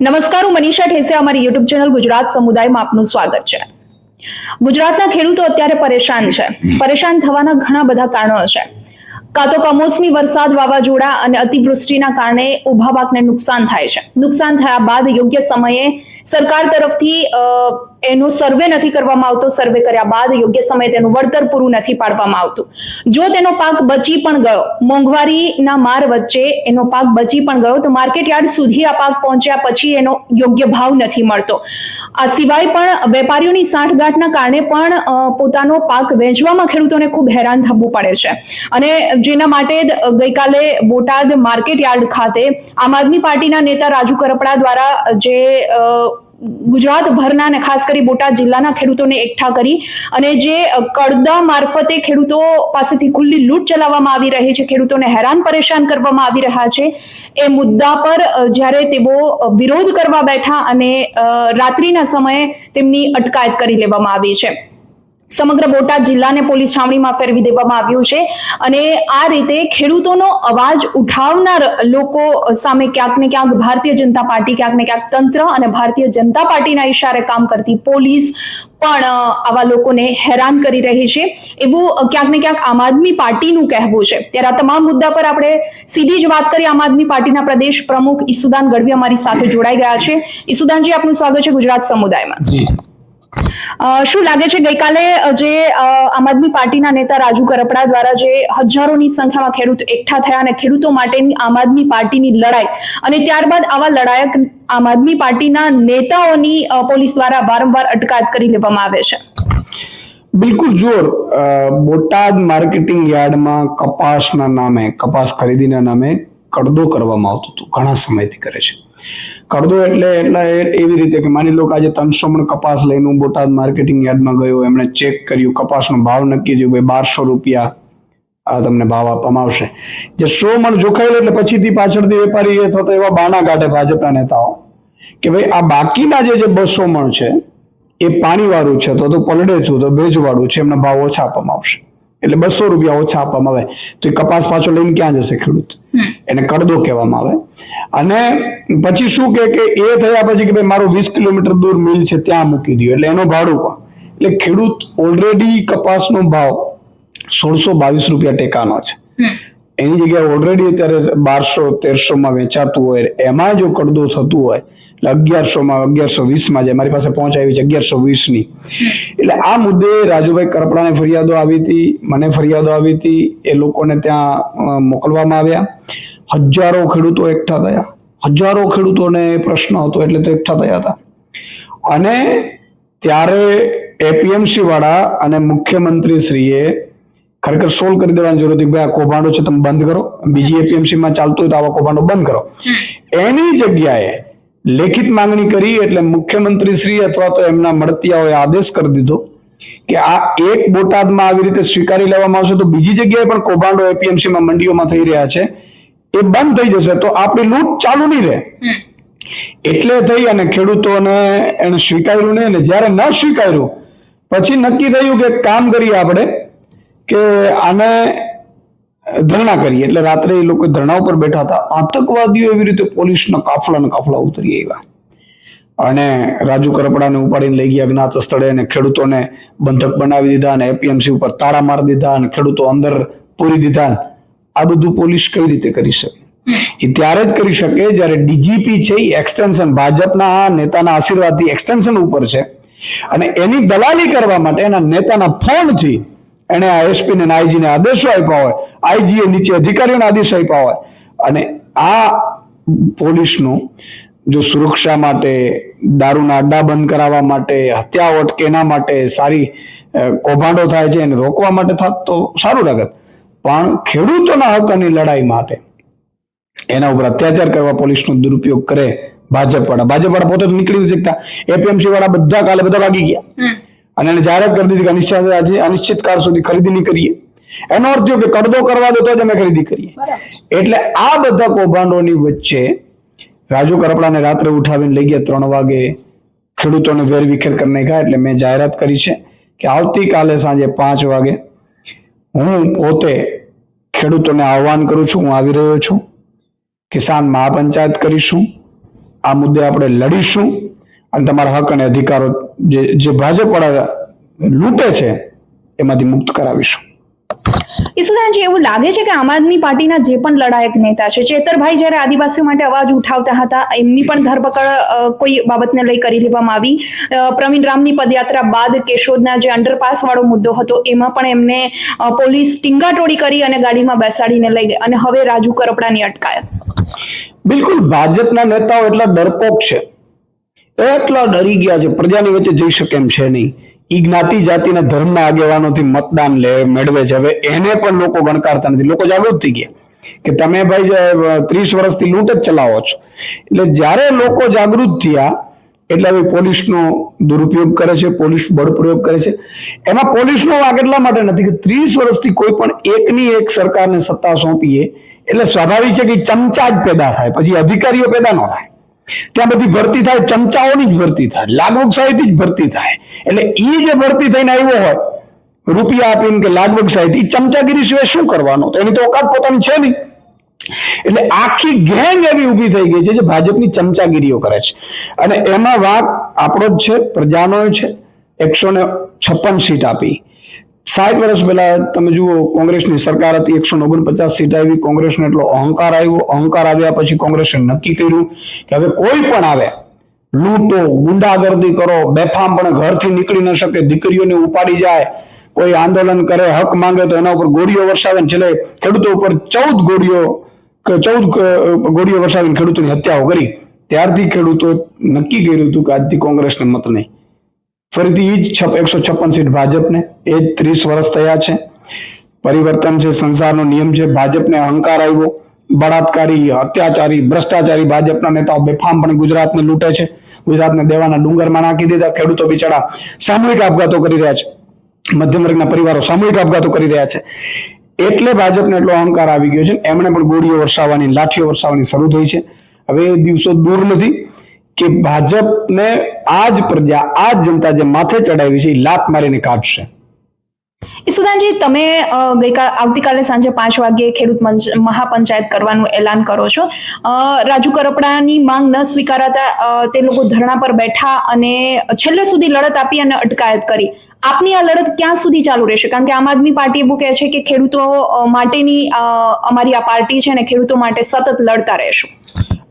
નમસ્કાર, હું મનીષા ઠેસે અમારી યુટ્યુબ ચેનલ ગુજરાત સમુદાયમાં આપનું સ્વાગત છે. ગુજરાતના ખેડૂતો અત્યારે પરેશાન છે. પરેશાન થવાના ઘણા બધા કારણો છે. કાં તો કમોસમી વરસાદ વાવાઝોડા અને અતિવૃષ્ટિના કારણે ઊભા પાકને નુકસાન થાય છે. નુકસાન થયા બાદ યોગ્ય સમયે સરકાર તરફથી એનો સર્વે નથી કરવામાં આવતો સર્વે કર્યા બાદ યોગ્ય સમયે તેનું વળતર પૂરું નથી પાડવામાં આવતું. જો તેનો પાક બચી પણ ગયો, મોંઘવારીના માર વચ્ચે એનો પાક બચી પણ ગયો, તો માર્કેટ યાર્ડ સુધી આ પાક પહોંચ્યા પછી એનો યોગ્ય ભાવ નથી મળતો. આ સિવાય પણ વેપારીઓની સાંઠગાંઠના કારણે પણ પોતાનો પાક વેચવામાં ખેડૂતોને ખૂબ હેરાન થવું પડે છે. અને જેના માટે ગઈકાલે બોટાદ માર્કેટ યાર્ડ ખાતે આમ આદમી પાર્ટીના નેતા રાજુ કરપડા દ્વારા જે ગુજરાતભરના અને ખાસ કરી બોટાદ જિલ્લાના ખેડૂતોને એકઠા કરી અને જે કડદા મારફતે ખેડૂતો પાસેથી ખુલ્લી લૂંટ ચલાવવામાં આવી રહી છે, ખેડૂતોને હેરાન પરેશાન કરવામાં આવી રહ્યા છે. એ મુદ્દા પર જ્યારે તેઓ વિરોધ કરવા બેઠા અને રાત્રિના સમયે તેમની અટકાયત કરી લેવામાં આવી છે. સમગ્ર બોટાદ જિલ્લાને પોલીસ છાવણીમાં ફેરવી દેવામાં આવ્યું છે. અને આ રીતે ખેડૂતોનો અવાજ ઉઠાવનાર લોકો સામે ક્યાંક ને ક્યાંક ભારતીય જનતા પાર્ટી, ક્યાંક ને ક્યાંક તંત્ર અને ભારતીય જનતા પાર્ટીના ઈશારે કામ કરતી પોલીસ પણ આવા લોકોને હેરાન કરી રહી છે. એવું ક્યાંક ને ક્યાંક આમ આદમી પાર્ટીનું કહેવું છે. ત્યારે આ તમામ મુદ્દા પર આપણે સીધી જ વાત કરી આમ આદમી પાર્ટીના પ્રદેશ પ્રમુખ ઈસુદાન ગઢવી અમારી સાથે જોડાઈ ગયા છે. ઈસુદાનજી, આપનું સ્વાગત છે ગુજરાત સમુદાયમાં. શું લાગે છે ગઈકાલે જે આમ આદમી પાર્ટીના નેતા રાજુ કરપડા દ્વારા જે હજારોની સંખ્યામાં ખેડૂત એકઠા થયા અને ખેડૂતો માટેની આમ આદમી પાર્ટીની લડાઈ અને ત્યારબાદ આવા લડાયક આમ આદમી પાર્ટીના નેતાઓની પોલીસ દ્વારા વારંવાર અટકાયત કરી લેવામાં આવે છે? બિલકુલ જોર બોટાદ માર્કેટિંગ યાર્ડમાં કપાસના નામે, કપાસ ખરીદીના નામે કડદો કરવામાં આવતો હતો, ઘણા સમયથી કરે છે. કડદો એટલે એટલે એવી રીતે કે માની લો કે આજે ત્રણસો મણ કપાસ લઈને હું બોટાદ માર્કેટિંગ યાર્ડમાં ગયો, એમણે ચેક કર્યું, કપાસનો ભાવ નક્કી થયો, ભાઈ બારસો રૂપિયા આ તમને ભાવ આપવામાં આવશે. જે સો મણ જોખાયેલો એટલે પછીથી પાછળથી વેપારી અથવા તો એવા બાણા કાઢે ભાજપના નેતાઓ કે ભાઈ આ બાકીના જે બસો મણ છે, એ પાણીવાળું છે, તો તો પલડે છું, તો ભેજવાળું છે, એમના ભાવ ઓછા આપવામાં આવશે. એટલે બસો રૂપિયા ઓછા આપવામાં આવે. તો એ કપાસ પાછો લઈને ક્યાં જશે ખેડૂત? એને કડદો કહેવામાં આવે. અને પછી શું કે કે એ થયા પછી કે ભાઈ મારું વીસ કિલોમીટર દૂર મિલ છે ત્યાં મૂકી દો એટલે એનો ભાડું પણ. એટલે ખેડૂત ઓલરેડી કપાસનો ભાવ સોળસો બાવીસ રૂપિયા ટેકાનો છે. એની જગ્યાએ ઓલરેડી અત્યારે બારસો તેરસો માં વેચાતું હોય એમાં જો કડદો થતું હોય એટલે અગિયારસો માં અગિયારસો વીસમાં જે મારી પાસે પહોંચ આવી છે અગિયારસો વીસની એટલે આ મુદ્દે રાજુભાઈ કરપડાને ફરિયાદો આવી હતી મને ફરિયાદો આવી હતી એ લોકોને ત્યાં મોકલવામાં આવ્યા. હજારો ખેડૂતો એકઠા થયા. હજારો ખેડૂતોને પ્રશ્ન હતો એટલે તો એકઠા થયા હતા. અને ત્યારે એપીએમસી વાળા અને મુખ્યમંત્રી શ્રીએ ખરેખર સોલ્વ કરી દેવાની જરૂર હતી ભાઈ આ કૌભાંડો છે તમે બંધ કરો. બીજી એપીએમસીમાં ચાલતું હોય તો આવા કૌભાંડો બંધ કરો. એની જગ્યાએ લેખિત માંગણી કરી એટલે મુખ્યમંત્રી શ્રી અથવા તો એમના મળતિયાઓએ આદેશ કરી દીધો કે આ એક બોટાદમાં આવી રીતે સ્વીકારી લેવામાં આવશે તો બીજી જગ્યાએ પણ કૌભાંડો એપીએમસીમાં મંડીઓમાં થઈ રહ્યા છે. એ બંધ થઈ જશે તો આપણી લૂંટ ચાલુ નહીં રહે. એટલે થઈ અને ખેડૂતોને એને સ્વીકાર્યું નહીં અને જ્યારે ન સ્વીકાર્યું પછી નક્કી થયું કે કામ કરીએ આપણે કે આને ધરણા કરીએ એટલે રાત્રે એ લોકો ધરણા ઉપર બેઠા હતા. આતંકવાદીઓ એવી રીતે પોલીસના કાફલા કાફલા ઉતરી આવ્યા. અને રાજુ કરપડાને ઉપાડીને લઈ ગયા જ્ઞાત સ્થળે અને ખેડૂતોને બંધક બનાવી દીધા અને એપીએમસી ઉપર તાળા મારી દીધા અને ખેડૂતો અંદર પૂરી દીધા. આ બધું પોલીસ કઈ રીતે કરી શકે? એ ત્યારે જ કરી શકે જ્યારે ડીજીપી છે એ એક્સટેન્શન, ભાજપના નેતાના આશીર્વાદથી એક્સટેન્શન ઉપર છે. અને એની દલાલી કરવા માટે એના નેતાના ફોનથી એને આ એસપી ને આઈજી ને આદેશો આપ્યા હોય આઈજી એ નીચે અધિકારીઓને આદેશ આપ્યા હોય. અને આ પોલીસનું જો સુરક્ષા માટે, દારૂના અડ્ડા બંધ કરાવવા માટે હત્યાઓ અટકે એના માટે સારી કૌભાંડો થાય છે એને રોકવા માટે થાત તો સારું લાગત. પણ ખેડૂતોના હકની લડાઈ માટે એના ઉપર અત્યાચાર કરવા પોલીસનો દુરુપયોગ કરે ભાજપ વાળા ભાજપ વાળા પોતે નીકળી નથી શકતા. એપીએમસી વાળા બધા કાલે બધા ભાગી ગયા. અને એને જાહેરાત કરી દીધી કે અનિશ્ચિત આજે અનિશ્ચિત કાળ સુધી ખરીદી નહીં કરીએ. એનો અર્થ થયો કે કડદો કરવા દો તો જ અમે ખરીદી કરીએ. એટલે આ બધા કૌભાંડોની વચ્ચે રાજુ કરપડાને રાત્રે ઉઠાવીને લઈ ગયા ત્રણ વાગે ખેડૂતોને વેરવિખેર કરી નાખ્યા એટલે મેં જાહેરાત કરી છે કે આવતીકાલે સાંજે પાંચ વાગે હું પોતે ખેડૂતોને આહવાન કરું છું હું આવી રહ્યો છું કિસાન મહાપંચાયત કરીશું આ મુદ્દે આપણે લડીશું. અને તમારા હક અને અધિકારો જે જે ભાજપવાળા લૂંટે છે એમાંથી મુક્ત કરાવીશું. ઈસુદાનજી એવું લાગે છે કે આમ આદમી પાર્ટીના જે પણ લડાયક નેતા છે ચેતરભાઈ જ્યારે આદિવાસીઓ માટે અવાજ ઉઠાવતા હતા એમની પણ ધરપકડ કોઈ બાબતને લઈ કરી લેવામાં આવી. પ્રવીણ રામની પદયાત્રા બાદ કેશોદના જે અંડરપાસ વાળો મુદ્દો હતો એમાં પણ એમને પોલીસ ટીંગાટોળી કરી અને ગાડીમાં બેસાડીને લઈ ગઈ અને હવે રાજુ કરપડાની અટકાયત. બિલકુલ ભાજપના નેતાઓ એટલા ડરપોક છે. એટલા ડરી ગયા છે. પ્રજાની વચ્ચે જઈ શકે એમ છે નહીં. ઈ જ્ઞાતિ જાતિના ધર્મના આગેવાનોથી મતદાન લે, મેળવે છે. હવે એને પણ લોકો ગણકારતા નથી. લોકો જાગૃત થઈ ગયા કે તમે ભાઈ ત્રીસ વર્ષથી લૂંટ જ ચલાવો છો. એટલે જ્યારે લોકો જાગૃત થયા, એટલે હવે પોલીસનો દુરુપયોગ કરે છે, પોલીસ બળ પ્રયોગ કરે છે. એમાં પોલીસનો વાંક એટલા માટે નથી કે ત્રીસ વર્ષથી કોઈ પણ એકની એક સરકારને સત્તા સોંપીએ. એટલે સ્વાભાવિક છે કે ચમચા જ પેદા થાય. પછી અધિકારીઓ પેદા ન થાય. ત્યાં બધી ભરતી થાય, ચમચાઓની જ ભરતી થાય, લાગવગ સાહિત્ય જ ભરતી થાય. એટલે એ જે ભરતી થઈને આવ્યો હોય, રૂપિયા આપીને કે લાગવગ સાહિત્ય ચમચાગીરી સિવાય શું કરવાનું? તો એની તો ઓકાત પોતાની છે નહીં. એટલે આખી ગેંગ એવી ઊભી થઈ ગઈ છે જે ભાજપની ચમચાગીરીઓ કરે છે. અને એમાં વાત આપણો જ છે, પ્રજાનો છે, એકસો ને છપ્પન સીટ આપી. સાઠ વર્ષ પહેલા તમે જુઓ, કોંગ્રેસની સરકાર હતી, એકસો ઓગણપચાસ સીટ આવી, કોંગ્રેસનો એટલો અહંકાર આવ્યો. અહંકાર આવ્યા પછી કોંગ્રેસે નક્કી કર્યું કે હવે કોઈ પણ આવે, લૂંટો, ગુંડાગર્દી કરો, બેફામ પણ ઘરથી નીકળી ન શકે, દીકરીઓને ઉપાડી જાય, કોઈ આંદોલન કરે, હક માંગે તો એના ઉપર ગોળીઓ વરસાવે છેલ્લે ખેડૂતો ઉપર ચૌદ ગોળીઓ ચૌદ ગોળીઓ વરસાવીને ખેડૂતોની હત્યાઓ કરી. ત્યારથી ખેડૂતો નક્કી કર્યું હતું કે આજથી કોંગ્રેસને મત નહીં. ફરીથી એ જ એકસો છપ્પન સીટ ભાજપને, એ જ ત્રીસ વર્ષ થયા છે. પરિવર્તન છે, સંસારનો નિયમ છે, ભાજપને અહંકાર આવ્યો. બળાત્કારી, અત્યાચારી, ભ્રષ્ટાચારી ભાજપના નેતાઓ બેફામ પણ ગુજરાતને લૂંટે છે. ગુજરાતને દેવાના ડુંગરમાં નાખી દીધા, ખેડૂતો બિચારા સામૂહિક આપઘાતો કરી રહ્યા છે. મધ્યમ વર્ગના પરિવારો સામૂહિક આપઘાતો કરી રહ્યા છે. એટલે ભાજપને એટલો અહંકાર આવી ગયો છે એમણે પણ ગોળીઓ વરસાવવાની, લાઠીઓ વરસાવવાની શરૂ થઈ છે. હવે એ દિવસો દૂર નથી. કે ભાજપને આ જ પ્રજા આ જનતા જે માથે ચડાવી છે, એ લાત મારીને કાઢશે. ઈસુદાનજી તમે ગઈકાલ, આવતીકાલે સાંજે પાંચ વાગ્યે ખેડૂત મહાપંચાયત કરવાનું એલાન કરો છો. રાજુ કરપડાની માંગ ન સ્વીકારાતા તે લોકો ધરણા પર બેઠા અને છેલ્લે સુધી લડત આપી અને અટકાયત કરી. આપની આ લડત ક્યાં સુધી ચાલુ રહેશે? કારણ કે આમ આદમી પાર્ટી એવું કહે છે કે ખેડૂતો માટેની અમારી આ પાર્ટી છે અને ખેડૂતો માટે સતત લડતા રહેશું.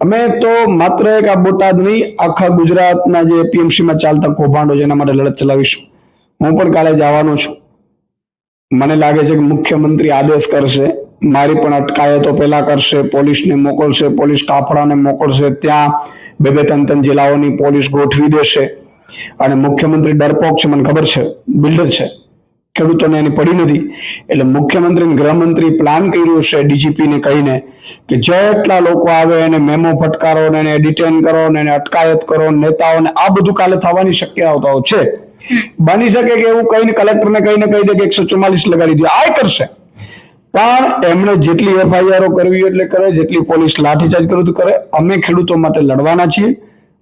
અમે તો માત્ર એક આ બોટાદ નહીં, આખા ગુજરાતના જે પીએમસીમાં ચાલતા કૌભાંડો છે એના માટે લડત ચલાવીશું. હું પણ કાલે જવાનો છું. મને લાગે છે કે મુખ્યમંત્રી આદેશ કરશે, મારી પણ અટકાયતો પહેલા કરશે, પોલીસને મોકલશે, પોલીસ કાફડાને મોકલશે, ત્યાં બે બે ત્રણ ત્રણ જિલ્લાઓની પોલીસ ગોઠવી દેશે. અને મુખ્યમંત્રી ડરપોક છે, મને ખબર છે, બિલ્ડર છે. ખેડૂતોને એની પડી નથી. એટલે મુખ્યમંત્રી ગૃહમંત્રી પ્લાન કર્યું છે ડીજીપીને કહીને કે જેટલા લોકો આવે એને મેમો ફટકારો ને એને ડિટેન કરો ને એને અટકાયત કરો, નેતાઓને આ બધું કાલે થવાની શક્યતાઓ છે. બની શકે કે એવું કહીને કલેક્ટરને કહીને કહી દે કે એકસો ચુમ્માલીસ લગાડી દે, આ કરશે. પણ એમણે જેટલી એફઆઈઆરો કરવી એટલે કરે, જેટલી પોલીસ લાઠીચાર્જ કરવું કરે. અમે ખેડૂતો માટે લડવાના છીએ.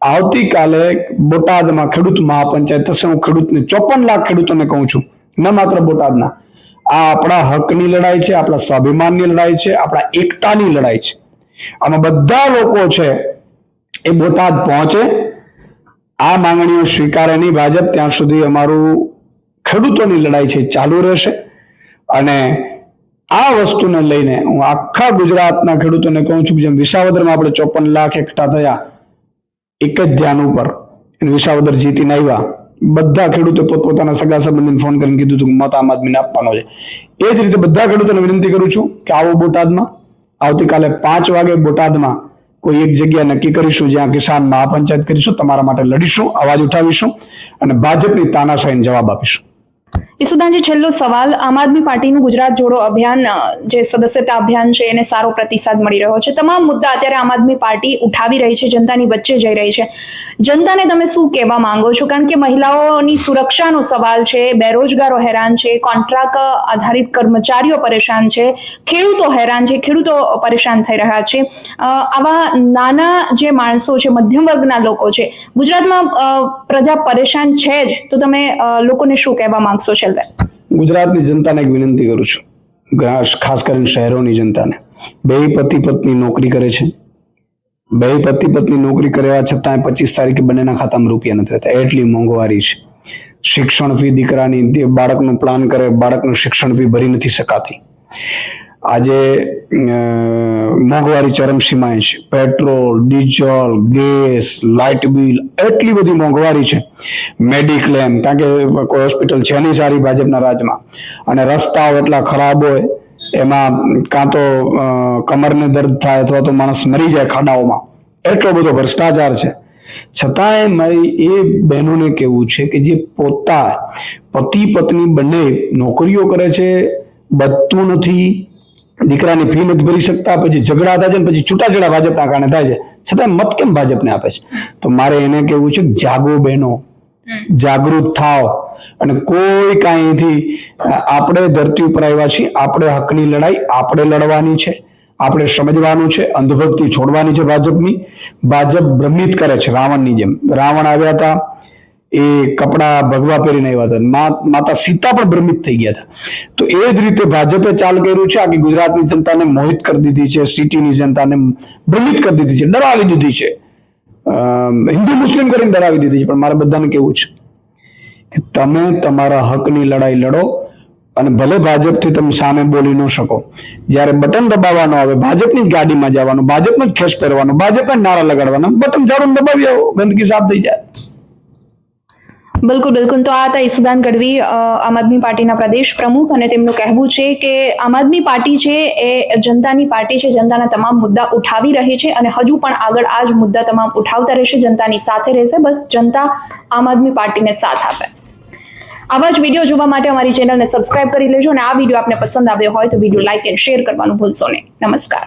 આવતીકાલે બોટાદમાં ખેડૂત મહાપંચાયત થશે. હું ખેડૂતને ચોપન લાખ ખેડૂતોને કહું છું. ન માત્ર બોટાદના. આ આપણા હકની લડાઈ છે, આપણા સ્વાભિમાનની લડાઈ છે, આપણા એકતાની લડાઈ છે. આમાં બધા લોકો છે એ બોટાદ પહોંચે. આ માંગણીઓ સ્વીકારે નહીં ભાજપ. ત્યાં સુધી અમારું ખેડૂતોની લડાઈ છે ચાલુ રહેશે. અને આ વસ્તુને લઈને હું આખા ગુજરાતના ખેડૂતોને કહું છું જેમ વિસાવદરમાં આપણે ચોપન લાખ એકઠા થયા, એક જ ધ્યાન ઉપર. વિસાવદર જીતીને આવ્યા. બધા ખેડૂતો પોતપોતાના સગા સંબંધીને ફોન કરીને કીધું હતું કે મત આમ આદમીને આપવાનો છે. એ જ રીતે બધા ખેડૂતોને વિનંતી કરું છું કે આવો બોટાદમાં, આવતીકાલે પાંચ વાગે બોટાદમાં કોઈ એક જગ્યા નક્કી કરીશું જ્યાં કિસાન મહાપંચાયત કરીશું, તમારા માટે લડીશું, અવાજ ઉઠાવીશું અને ભાજપની તાનાશાહીને જવાબ આપીશું. ઈસુદાનજી છેલ્લો સવાલ. આમ આદમી પાર્ટીનું ગુજરાત જોડો અભિયાન જે સદસ્યતા અભિયાન છે, એને સારો પ્રતિસાદ મળી રહ્યો છે. તમામ મુદ્દા અત્યારે આમ આદમી પાર્ટી ઉઠાવી રહી છે, જનતાની વચ્ચે જઈ રહી છે. જનતાને તમે શું કહેવા માંગો છો? કારણ કે મહિલાઓની સુરક્ષાનો સવાલ છે, બેરોજગારો હેરાન છે, કોન્ટ્રાક્ટ આધારિત કર્મચારીઓ પરેશાન છે, ખેડૂતો હેરાન છે, ખેડૂતો પરેશાન થઈ રહ્યા છે. આવા નાના જે માણસો છે, મધ્યમ વર્ગના લોકો છે, ગુજરાતમાં પ્રજા પરેશાન છે જ. તો તમે લોકોને શું કહેવા માંગશો છેલ્લે ગુજરાતની જનતાને એક વિનંતી કરું છું. ખાસ કરીને શહેરોની જનતાને. બે પતિ પત્ની નોકરી કરે છે. બે પતિ પત્ની નોકરી કર્યા છતાંય પચીસ તારીખે બંનેના ખાતામાં રૂપિયા નથી રહેતા. એટલી મોંઘવારી છે. શિક્ષણ ફી દીકરાની બાળકનું પ્લાન કરે, બાળકનું શિક્ષણ ફી ભરી નથી શકાતી. આજે મોંઘવારી ચરમસીમાએ છે. Petrol, diesel, gas, light bill, એટલી બધી મોંઘવારી છે. મેડિક્લેમ, કારણ કે કોઈ હોસ્પિટલ છે નહીં સારી ભાજપના રાજમાં. અને રસ્તાઓ એટલા ખરાબ હોય, એમાં કાં તો કમરને દર્દ થાય અથવા તો માણસ મરી જાય ખાડાઓમાં. એટલો બધો ભ્રષ્ટાચાર છે. છતાંય મારી એ બહેનોને કહેવું છે કે જે પોતા પતિ પત્ની બંને નોકરીઓ કરે છે, બધું નથી દીકરાની ફી નથી ભરી શકતા પછી ઝઘડા થાય છે ને પછી છૂટાછેડા ભાજપના કારણે થાય છે. છતાં મત કેમ ભાજપને આપે છે? તો મારે એને કહેવું છે જાગો બહેનો જાગૃત થાવ અને કોઈ કાંઈથી આપણે ધરતી ઉપર આવ્યા છીએ આપણે હકની લડાઈ આપણે લડવાની છે આપણે સમજવાનું છે અંધભક્તિ છોડવાની છે ભાજપની. ભાજપ ભ્રમિત કરે છે રાવણની જેમ. રાવણ આવ્યા હતા એ કપડા ભગવા પહેરીને આવ્યા હતા. માતા સીતા પણ ભ્રમિત થઈ ગયા હતા. તો એ જ રીતે ભાજપે ચાલ કર્યું છે. આખી ગુજરાતની જનતાને મોહિત કરી દીધી છે. સિટીની જનતાને ભ્રમિત કરી દીધી છે. ડરાવી દીધી છે. હિન્દુ મુસ્લિમ કરીને ડરાવી દીધી છે. પણ મારે બધાને કેવું છે કે તમે તમારા હકની લડાઈ લડો અને ભલે ભાજપથી તમે સામે બોલી ન શકો. જ્યારે બટન દબાવવાનો આવે, ભાજપની જ ગાડીમાં જવાનું, ભાજપનો જ ખેસ પહેરવાનો, ભાજપને નારા લગાડવાના, બટન ઝાડું દબાવી આવો. ગંદકી સાફ થઈ જાય. બિલકુલ બિલકુલ. તો આ હતા ઈસુદાન ગઢવી આમ આદમી પાર્ટીના પ્રદેશ પ્રમુખ અને તેમનું કહેવું છે કે આમ આદમી પાર્ટી છે એ જનતાની પાર્ટી છે, જનતાના તમામ મુદ્દા ઉઠાવી રહી છે અને હજુ પણ આગળ આ જ મુદ્દા તમામ ઉઠાવતા રહેશે, જનતાની સાથે રહેશે, બસ જનતા આમ આદમી પાર્ટીને સાથ આપે. આવા જ વીડિયો જોવા માટે અમારી ચેનલને સબસ્ક્રાઇબ કરી લેજો અને આ વીડિયો આપને પસંદ આવ્યો હોય તો વીડિયો લાઇક એન્ડ શેર કરવાનું ભૂલશો નહીં. નમસ્કાર.